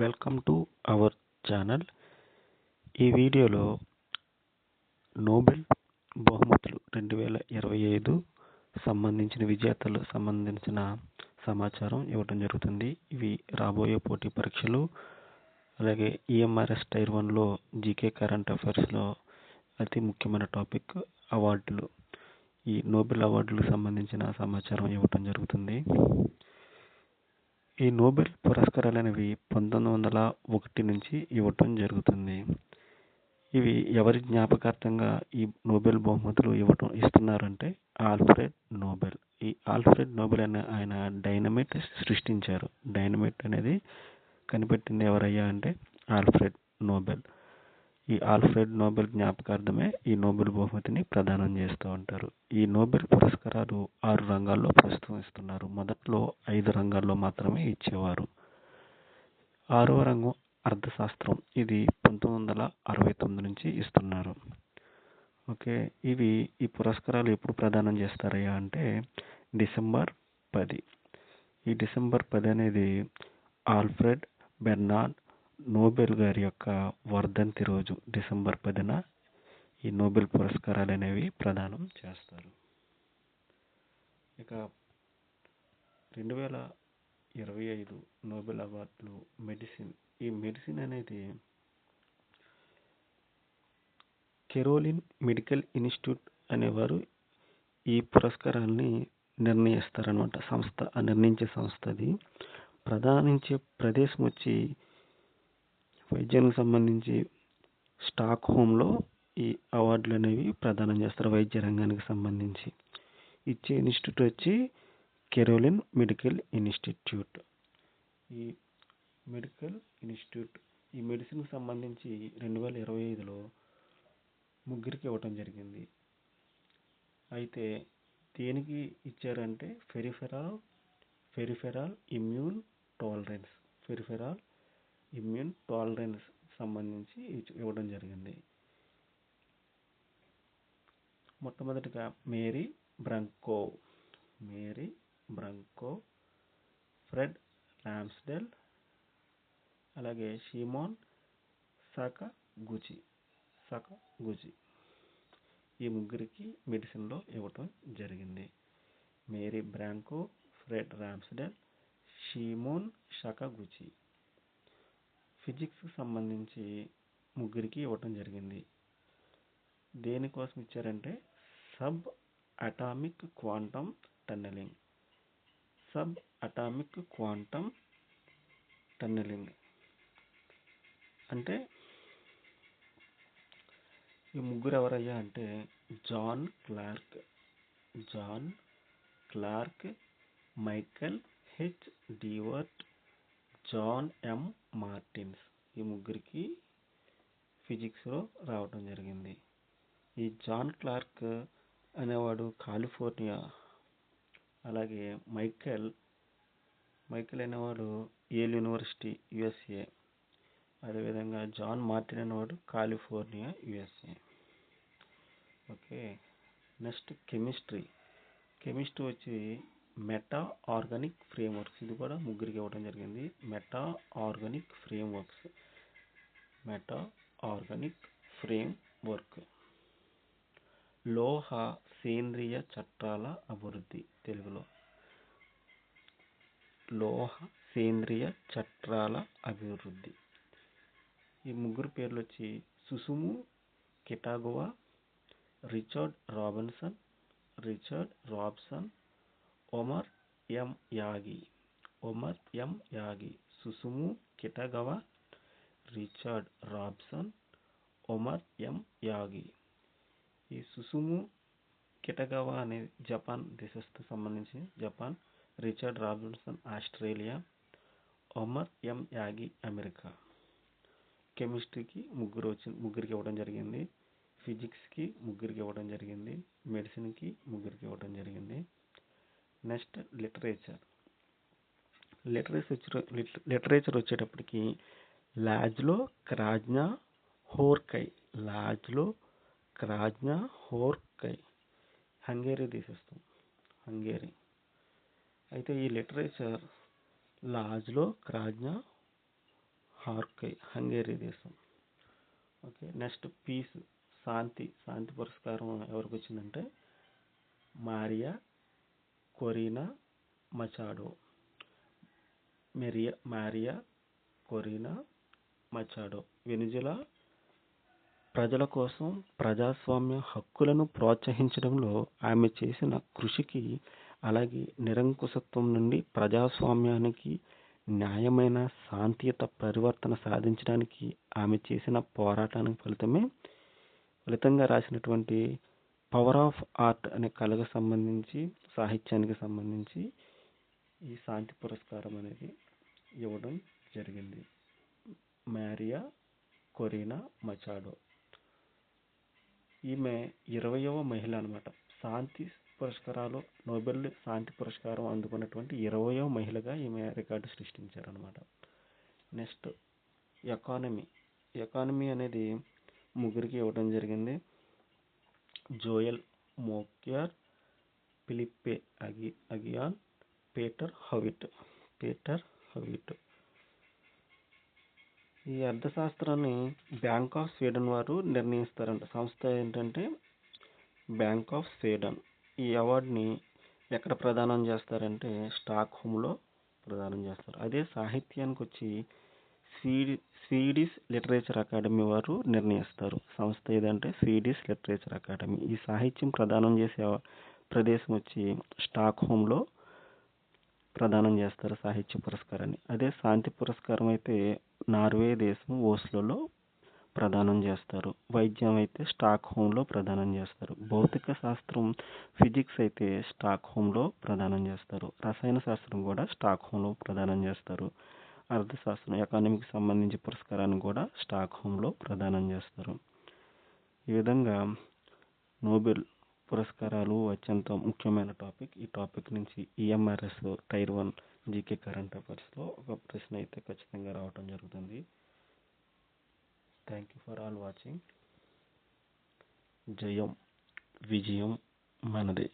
Welcome to our channel ఈ వీడియోలో Nobel బహుమతులు రెండు వేల ఇరవై ఐదు సంబంధించిన విజేతలు సంబంధించిన సమాచారం ఇవ్వడం జరుగుతుంది. ఇవి రాబోయే పోటీ పరీక్షలు. అలాగే ఈఎంఆర్ఎస్ టైర్ వన్లో జీకే కరెంట్ అఫైర్స్లో అతి ముఖ్యమైన టాపిక్ అవార్డులు. ఈ నోబెల్ అవార్డులకు సంబంధించిన సమాచారం ఇవ్వటం జరుగుతుంది. ఈ నోబెల్ పురస్కారాలు అనేవి పంతొమ్మిది వందల ఒకటి నుంచి ఇవ్వటం జరుగుతుంది. ఇవి ఎవరి జ్ఞాపకార్థంగా ఈ నోబెల్ బహుమతులు ఇవ్వటం ఇస్తున్నారంటే ఆల్ఫ్రెడ్ నోబెల్. ఈ ఆల్ఫ్రెడ్ నోబెల్ అనే ఆయన డైనమైట్ సృష్టించారు. డైనమైట్ అనేది కనిపెట్టింది ఎవరయ్యా అంటే ఆల్ఫ్రెడ్ నోబెల్. ఈ ఆల్ఫ్రెడ్ నోబెల్ జ్ఞాపకార్థమే ఈ నోబెల్ బహుమతిని ప్రదానం చేస్తూ ఉంటారు. ఈ నోబెల్ పురస్కారాలు ఆరు రంగాల్లో ప్రస్తుతం ఇస్తున్నారు. మొదట్లో ఐదు రంగాల్లో మాత్రమే ఇచ్చేవారు. ఆరవ రంగం అర్థశాస్త్రం. ఇది పంతొమ్మిది వందల అరవై తొమ్మిది నుంచి ఇస్తున్నారు. ఓకే ఇవి ఈ పురస్కారాలు ఎప్పుడు ప్రదానం చేస్తారయ్యా అంటే డిసెంబర్ పది. ఈ డిసెంబర్ పది అనేది ఆల్ఫ్రెడ్ బెర్నాడ్ నోబెల్ గారి యొక్క వర్ధంతి రోజు డిసెంబర్ పదిన ఈ నోబెల్ పురస్కారాలు అనేవి ప్రదానం చేస్తారు. ఇక రెండు వేల ఇరవై ఐదు నోబెల్ అవార్డులు మెడిసిన్. ఈ మెడిసిన్ అనేది కెరోలిన్ మెడికల్ ఇన్స్టిట్యూట్ అనేవారు ఈ పురస్కారాన్ని నిర్ణయిస్తారనమాట సంస్థ నిర్ణయించే సంస్థ అది ప్రధానించే ప్రదేశం వచ్చి వైద్యానికి సంబంధించి స్టాక్ హోమ్లో ఈ అవార్డులు అనేవి ప్రదానం చేస్తారు వైద్య రంగానికి సంబంధించి. ఇచ్చే ఇన్స్టిట్యూట్ వచ్చి కెరోలిన్ మెడికల్ ఇన్స్టిట్యూట్. ఈ మెడికల్ ఇన్స్టిట్యూట్ ఈ మెడిసిన్కి సంబంధించి రెండు వేల ఇరవై ఐదులో ముగ్గురికి ఇవ్వటం జరిగింది. అయితే దేనికి ఇచ్చారంటే peripheral peripheral immune tolerance peripheral immune tolerance సంబంధించి ఇవ్వడం జరిగింది. మొట్టమొదటిగా Mary Brunkow Mary Brunkow Fred Ramsdell అలాగే Shimon Sakaguchi Sakaguchi ఈ ముగ్గురికి మెడిసిన్లో ఇవ్వటం జరిగింది. Mary Brunkow Fred Ramsdell Shimon Sakaguchi ఫిజిక్స్కి సంబంధించి ముగ్గురికి ఇవ్వటం జరిగింది. దేనికోసం ఇచ్చారంటే sub atomic quantum tunnelling. Sub atomic quantum tunnelling. అంటే ఈ ముగ్గురు ఎవరయ్యా అంటే John Clarke. John Clarke Michel H Devoret John M Martinis ఈ ముగ్గురికి ఫిజిక్స్లో రావడం జరిగింది. ఈ జాన్ క్లార్క్ అనేవాడు కాలిఫోర్నియా అలాగే మైకెల్ మైకెల్ అనేవాడు ఏల్ యూనివర్సిటీ యుఎస్ఏ. అదేవిధంగా జాన్ మార్టిన్ అనేవాడు California USA. Okay next chemistry. Chemistry వచ్చి మెటా ఆర్గానిక్ ఫ్రేమ్వర్క్స్. ఇది కూడా ముగ్గురికి ఇవ్వడం జరిగింది. Meta organic frameworks. Meta organic framework లోహ సేంద్రియ చట్టాల అభివృద్ధి. తెలుగులో. లోహ సేంద్రియ చట్టాల అభివృద్ధి. ఈ ముగ్గురు పేర్లు వచ్చి Susumu Kitagawa Richard Robinson Richard Robson Omar M Yaghi Omar M Yaghi Susumu Kitagawa Richard Robson Omar M Yaghi ఈ సుసుము కిటగవ అనే జపాన్ దేశస్థు సంబంధించి Japan Richard Robinson Australia Omar M Yaghi America కెమిస్ట్రీకి ముగ్గురు వచ్చి ముగ్గురికి ఇవ్వడం జరిగింది ఫిజిక్స్కి ముగ్గురికి ఇవ్వడం జరిగింది మెడిసిన్కి ముగ్గురికి ఇవ్వడం జరిగింది నెక్స్ట్ లిటరేచర్. లిటరేచర్ లిటరేచర్ వచ్చేటప్పటికి లాజ్లో క్రాజ్నా హోర్కై లాజ్లో క్రాజ్నా హోర్కై హంగేరీ తీసేస్తాం. హంగేరీ. అయితే ఈ లిటరేచర్ లాజ్లో క్రాజ్ఞ హార్కై హంగేరీ దేశం ఓకే నెక్స్ట్ పీస్ శాంతి శాంతి పురస్కారం ఎవరికి వచ్చిందంటే Maria Corina Machado. Maria Maria Corina Machado. Venezuela ప్రజల కోసం ప్రజాస్వామ్య హక్కులను ప్రోత్సహించడంలో ఆమె చేసిన కృషికి అలాగే నిరంకుశత్వం నుండి ప్రజాస్వామ్యానికి న్యాయమైన శాంతియుత పరివర్తన సాధించడానికి ఆమె చేసిన పోరాటానికి ఫలితమే ఫలితంగా రాసినటువంటి పవర్ ఆఫ్ ఆర్ట్ అనే కళకు సంబంధించి సాహిత్యానికి సంబంధించి ఈ శాంతి పురస్కారం అనేది ఇవ్వడం జరిగింది. Maria Corina Machado. ఈమె ఇరవయవ మహిళ అనమాట శాంతి పురస్కారాలు నోబెల్ శాంతి పురస్కారం అందుకున్నటువంటి ఇరవయవ మహిళగా ఈమె రికార్డు సృష్టించారనమాట నెక్స్ట్ ఎకానమీ. ఎకానమీ అనేది ముగ్గురికి ఇవ్వడం జరిగింది. Joel Mokyr Philippe అగి Aghion Peter Howitt Peter Howitt ఈ అర్థశాస్త్రాన్ని బ్యాంక్ ఆఫ్ స్వీడన్ వారు నిర్ణయిస్తారంట సంస్థ ఏంటంటే బ్యాంక్ ఆఫ్ స్వీడన్ ఈ అవార్డుని ఎక్కడ ప్రదానం చేస్తారంటే స్టాక్ హోమ్లో ప్రదానం చేస్తారు అదే సాహిత్యానికి వచ్చి స్వీడి స్వీడిష్ లిటరేచర్ అకాడమీ వారు నిర్ణయిస్తారు సంస్థ ఏదంటే స్వీడిష్ లిటరేచర్ అకాడమీ ఈ సాహిత్యం ప్రదానం చేసే ప్రదేశం వచ్చి స్టాక్ హోమ్లో ప్రదానం చేస్తారు సాహిత్య పురస్కారాన్ని. అదే శాంతి పురస్కారం అయితే నార్వే దేశం ఓస్లోలో ప్రదానం చేస్తారు. వైద్యం అయితే స్టాక్ హోమ్లో ప్రదానం చేస్తారు. భౌతిక శాస్త్రం ఫిజిక్స్ అయితే స్టాక్ హోమ్లో ప్రదానం చేస్తారు. రసాయన శాస్త్రం కూడా స్టాక్ హోమ్లో ప్రదానం చేస్తారు. అర్థశాస్త్రం ఎకానమీకి సంబంధించి పురస్కారాన్ని కూడా స్టాక్ హోమ్లో ప్రదానం చేస్తారు. ఈ విధంగా నోబెల్ పురస్కారాలు అత్యంత ముఖ్యమైన టాపిక్. ఈ టాపిక్ నుంచి EMRS tier one GK current అఫైర్స్లో ఒక ప్రశ్న అయితే ఖచ్చితంగా రావటం జరుగుతుంది. Thank you for all watching జయం విజయం మనదే.